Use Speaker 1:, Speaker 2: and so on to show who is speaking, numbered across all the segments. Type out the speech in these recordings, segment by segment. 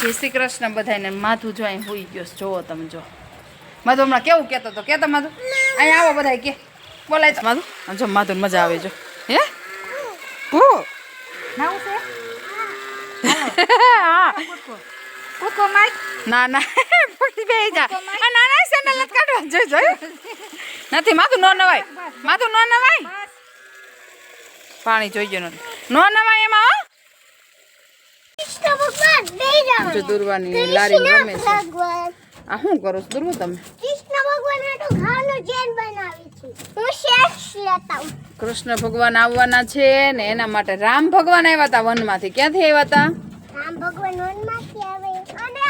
Speaker 1: જય શ્રી કૃષ્ણ બધાને માથું જો અહીં હોઈ ગયો છે. જોવો તમે જો માધુ હમણાં કેવું કહેતો હતો? કહેતો માધુ? અહીંયા આવો બધા કે. બોલાય છે માધુ. જો માધુ મજા આવે જો. હે? હું. હા. ના ના. પડી બે જા. ના ના સેન્ડલ નથી કાઢવા જો જોયું નથી માથું નો નવાય. માથું નો નવાય? પાણી જોઈ ગયો નો નવાય એમાં હો.
Speaker 2: કૃષ્ણ ભગવાન બેહી જાઓ.
Speaker 1: જો દુર્વાની લારી રમે છે. આ શું કરો છો? દુર્વો તમે?
Speaker 2: કૃષ્ણ ભગવાન
Speaker 1: આવવાના છે ને એના માટે રામ ભગવાન આવ્યા હતા વનમાંથી. ક્યાંથી આવ્યા હતા?
Speaker 2: રામ ભગવાન વનમાંથી આવે. અને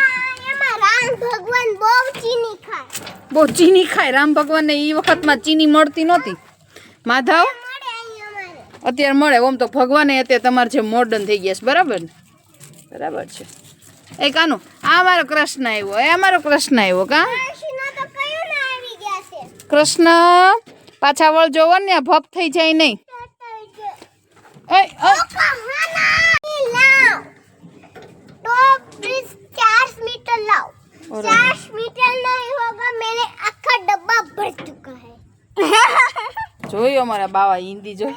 Speaker 2: એમાં રામ ભગવાન બહુ ચીની ખાય.
Speaker 1: બહુ ચીની ખાય. રામ ભગવાનને એ વખતમાં ચીની મળતી નહોતી. માધવ? અત્યારે મળે. ઓમ તો ભગવાને અત્યારે તમારે જે મોડર્ન થઈ ગયા છે. બરાબર ને? બરાબર છે. એ કાનું આ અમારો કૃષ્ણ આવ્યો એ અમારો કૃષ્ણ આવ્યો કા?
Speaker 2: કૃષ્ણ
Speaker 1: પાછા વળ જોવો ને ભપ થઈ જાય નહીં. જોયું અમારા બાવા હિન્દી જોઈ.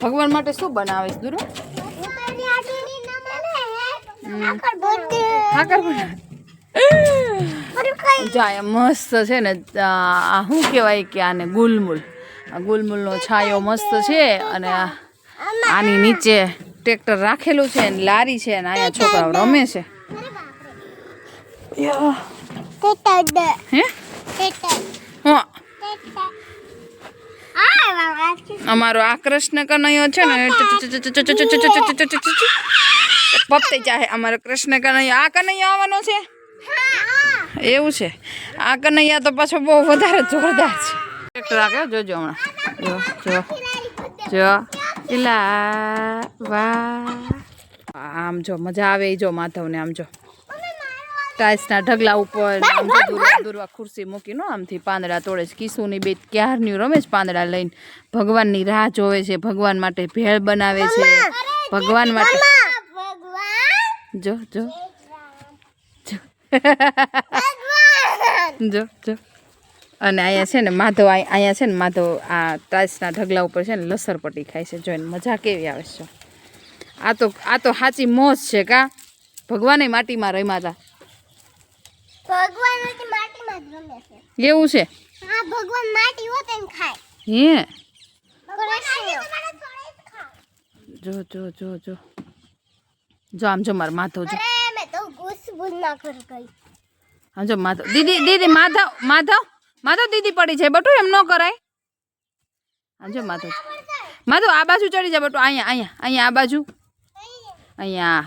Speaker 1: ભગવાન માટે શું બનાવીશ દુરો જાય મસ્ત છે ને આ શું કહેવાય કે આને ગુલમુલ. ગુલમુલનો છાયો મસ્ત છે અને આની નીચે ટ્રેક્ટર રાખેલું છે ને લારી છે ને અહીંયા છોકરાઓ રમે છે. હે? હા. અમારો આ કૃષ્ણ કનૈયો છે ને પપતે ચાહે અમારો કૃષ્ણ કનૈયો આ કનૈયો આવવાનો છે એવું છે આ કનૈયા તો પાછો બહુ વધારે જોરદાર છે રાખે જોજો હમણાં જો જો જો ઇલા વાહ આમ જો મજા આવે જો માધવને આમ જો ટાઇલ્સના ઢગલા ઉપર દોરવા ખુરશી મૂકીને આમથી પાંદડા તોડે છે. કિશુની બે ક્યારની રમે રમેશ પાંદડા લઈને? ભગવાનની રાહ જોવે છે ભગવાન માટે ભેળ બનાવે છે ભગવાન માટે જો જો. જો જો. અને અહીંયા છે ને માધવ અહીંયા છે ને માધવ આ ટાઇલ્સના ઢગલા ઉપર છે ને લસરપટ્ટી ખાય છે. જોઈને મજા કેવી આવે છે. આ તો આ તો સાચી મોજ છે કા? ભગવાને માટીમાં રમ્યા હતા.
Speaker 2: ભગવાન માટીમાં જ રમે છે.
Speaker 1: એવું છે?
Speaker 2: હા ભગવાન માટી હોત એને ખાય.
Speaker 1: હે? જો જો જો જો જો. આમ જો મારા માથો જો.
Speaker 2: મેં તો ઘૂસબૂસ ના કર ગઈ.
Speaker 1: આમ જો માધવ. દીદી દીદી માધવ માધવ માધવ દીદી પડી છે. બટુ એમ ન કરાય. આમ જો માધવ. માધવ આ બાજુ ચડી જા બટુ. અહીંયા અહીંયા અહીંયા આ બાજુ. અહીંયા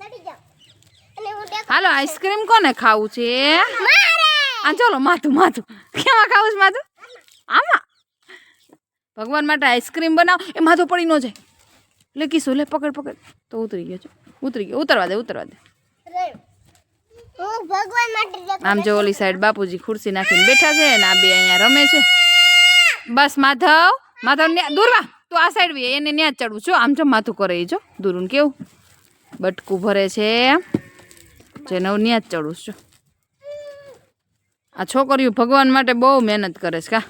Speaker 2: ચડી જાઓ અને હું દેખ
Speaker 1: હાલો આઈસ્ક્રીમ કોને ખાવું છે? આ ચલો માથું માથું. કેમાં ખાવું છે માથું? આમાં. ભગવાન માટે આઈસ્ક્રીમ બનાવ. એ માથું પડી ન જાય. લે કીશું લે પકડ પકડ. તો ઉતરી ગયો છે ઉતરી ગયો. ઉતરવા દે ઉતરવા દે. આમ જો ઓલી સાઈડ બાપુજી ખુરશી નાખીને બેઠા છે ને આ બે અહીંયા રમે છે. બસ માધવ માધવ દૂરવા. તું આ સાઈડ એને ન્યા ચડવું. છો આમ જો માથું કરે જો. દૂરું કેવું? બટકું ભરે છે. જેને હું ન્યા જ ચડું છું. આ છોકરીઓ ભગવાન માટે બહુ મહેનત કરે છે કા?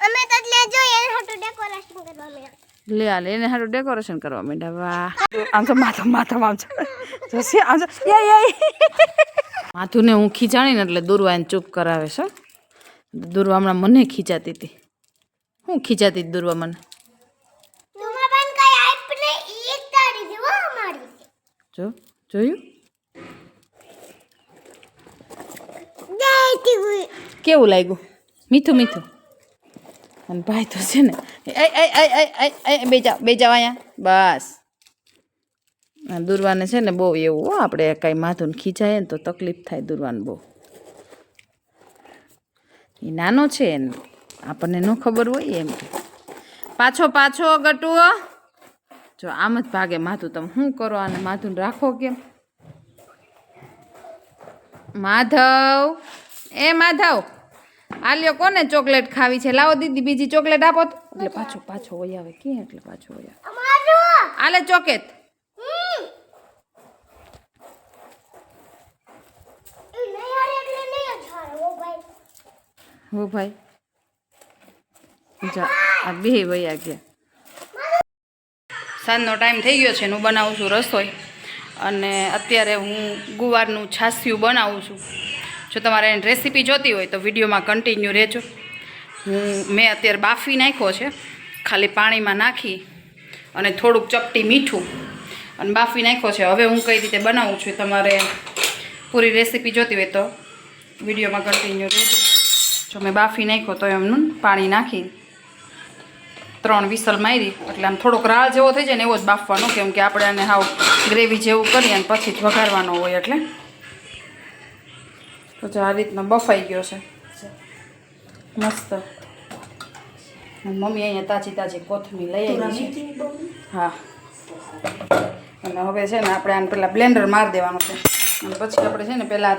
Speaker 2: અમે તો એટલે એને હાટુ ડેકોરેશન કરવા મેં
Speaker 1: લે આ લે એને હારું ડેકોરેશન કરવા માંડ્યા. વાહ. આમ તો માથું માથો આમ છે. જો આમ જો યા યા માથું ને હું ખીચાણી ને એટલે દુર્વા એને ચૂપ કરાવે છે. દુર્વા હમણાં મને ખીચાતી હતી. હું ખીચાતી દુર્વા મને?
Speaker 2: ને
Speaker 1: જો જોયું
Speaker 2: દેતી હુઈ
Speaker 1: કેવું લાગ્યું? મીઠું મીઠું. અને ભાઈ તો છે ને, એ એ એ એ એ એ બે જાવ બે જાવ અહીંયા. બસ. દુર્વાને છે ને બહુ એવું આપણે કાંઈ માથું ખીચાય ને તો તકલીફ થાય દુર્વાને બહુ. એ નાનો છે એને આપણને ન ખબર હોય એમ. પાછો પાછો, ગટુઓ. જો, આમ જ ભાગે માથું. તમે શું કરો અને માથું રાખો કેમ? માધવ. એ માધવ આ લ્યો કોને ચોકલેટ ખાવી છે? લાવો દીદી બીજી ચોકલેટ આપો એટલે પાછો પાછો વહી આવે. કે એટલે પાછો આવે? આલે ચોકેત હો ભાઈ. જા આ બે વયા ગયા. સાંજનો ટાઈમ થઈ ગયો છે હું બનાવું છું રસોઈ. અને અત્યારે હું ગુવારનું છાસિયું બનાવું છું. જો તમારે એની રેસીપી જોતી હોય તો વિડીયોમાં કન્ટિન્યુ રહેજો. હું, મેં અત્યારે બાફી નાખ્યો છે. ખાલી પાણીમાં નાખી અને થોડુંક ચપટી મીઠું અને બાફી નાખ્યો છે. હવે હું કઈ રીતે બનાવું છું તમારે પૂરી રેસીપી જોતી હોય તો વિડીયોમાં કન્ટિન્યુ રહેજો. જો મેં બાફી નાખ્યો તો એમનું પાણી નાખી ત્રણ વિસલ મારી. એટલે આમ થોડોક રાળ જેવો થઈ જાય ને એવો જ બાફવાનો, કેમ કે આપણે આને હાવ ગ્રેવી જેવું કરીએ અને પછી જ વઘારવાનો હોય એટલે. તો જો આ રીતનો બફાઈ ગયો છે. મસ્ત. મમ્મી અહીંયા તાજી તાજી કોથમીર લઈ આવી છે. હા. અને હવે છે ને આપણે આને પહેલાં બ્લેન્ડર મારી દેવાનું છે. અને પછી આપણે છે ને પહેલાં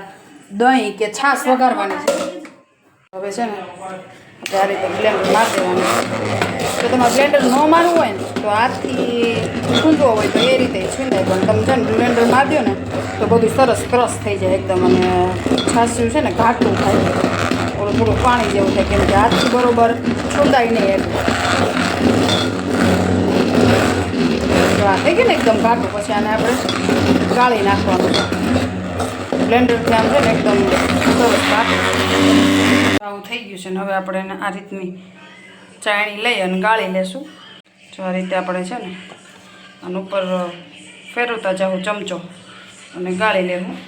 Speaker 1: દહીં કે છાશ વઘારવાની છે. હવે છે ને આપણે આ રીતે બ્લેન્ડર મારી દેવાનું. તો તમારે બ્લેન્ડર ન મારવું હોય ને, તો હાથથી છૂંદવો હોય તો એ રીતે છીંદાય. પણ તમે છે ને બ્લેન્ડર મારી દો ને, તો બધું સરસ ક્રશ થઈ જાય એકદમ અને છાસ્યું છે ને ઘાટું થાય. ઓલું થોડું પાણી જેવું થાય, કેમ કે હાથથી બરોબર છૂંદાય નહીં એટલું આ થઈ ગયું ને એકદમ ઘાટું, પછી આને આપણે ગાળી નાખવાનું. બ્લેન્ડરથી આમ છે ને એકદમ સરસ આવું થઈ ગયું છે ને હવે આપણે એને આ રીતની ચાયણી લઈ અને ગાળી લેશું. જો આ રીતે આપણે છે ને અને ઉપર ફેરવતા જાઉં ચમચો અને ગાળી લેવું.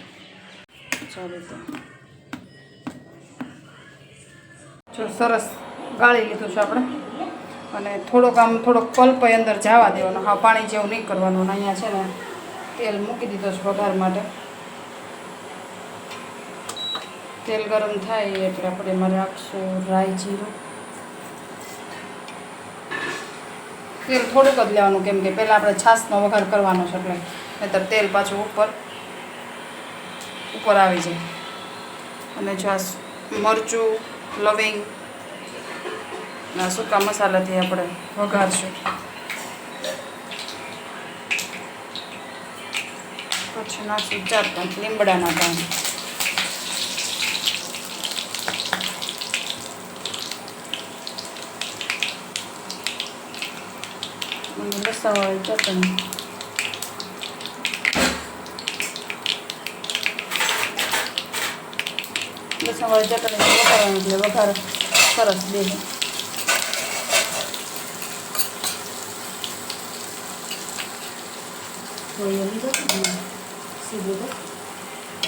Speaker 1: ચાલો તો જો સરસ ગાળી લીધું છે આપણે. અને થોડોક આમ થોડોક પલ્પ અંદર જવા દેવાનો. હા, પાણી જેવું નહીં કરવાનું. અને અહીંયા છે ને તેલ મૂકી દીધો છે વઘાર માટે. તેલ ગરમ થાય એટલે આપણે એમાં રાખશું રાઈ જીરું. તેલ થોડુંક જ લેવાનું કેમ કે પહેલાં આપણે છાશનો વઘાર કરવાનો છે એટલે નહીતર તેલ પાછું ઉપર ઉપર આવી જાય. અને છાશ, મરચું, લવિંગ, ના સૂકા મસાલાથી આપણે વઘારશું. પછી નાખશું ચાર પાંચ લીમડાના પાન. લસણવાળી ચટણી લસણવાળી ચટણી વઘારવાનું એટલે વઘાર સરસ દે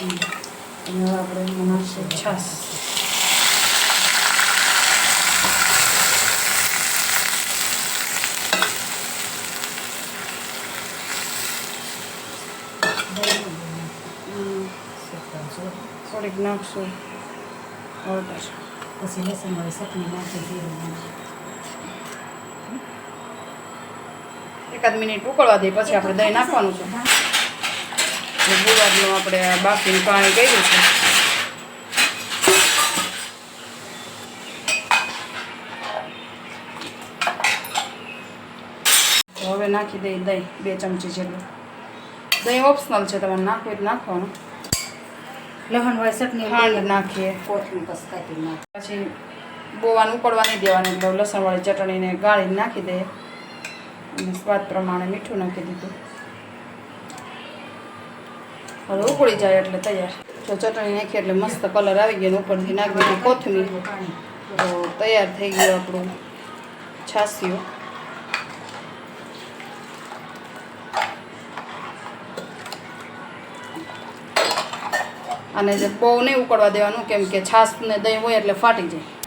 Speaker 1: અને હવે આપણે નાખશું છાશ થોડીક નાખશું હળદર
Speaker 3: પછી લસણ હોય ચટણી નાખી જીરું
Speaker 1: એકાદ મિનિટ ઉકળવા દઈએ પછી આપણે દહીં નાખવાનું છે ગુવારનું આપણે આ પાણી કર્યું છે હવે નાખી દઈએ દહીં બે ચમચી જેટલું દહીં ઓપ્શનલ છે તમારે નાખવું નાખવાનું
Speaker 3: લસણ વાળી ચટણી
Speaker 1: ખાંડ નાખીએ.
Speaker 3: કોથમીર પછી કાઢી નાખ
Speaker 1: પછી બોવાનું ઉકળવા નહીં દેવાનું એટલે લસણવાળી ચટણીને ગાળીને નાખી દઈએ. અને સ્વાદ પ્રમાણે મીઠું નાખી દીધું. હવે ઉકળી જાય એટલે તૈયાર. જો ચટણી નાખી એટલે મસ્ત કલર આવી ગયો ઉપરથી નાખી દીધી કોથમીર. તો તૈયાર થઈ ગયું આપણું છાસિયું અને બહુ નહીં ઉકળવા દેવાનું કેમ કે છાશ ને દહીં હોય એટલે ફાટી જાય.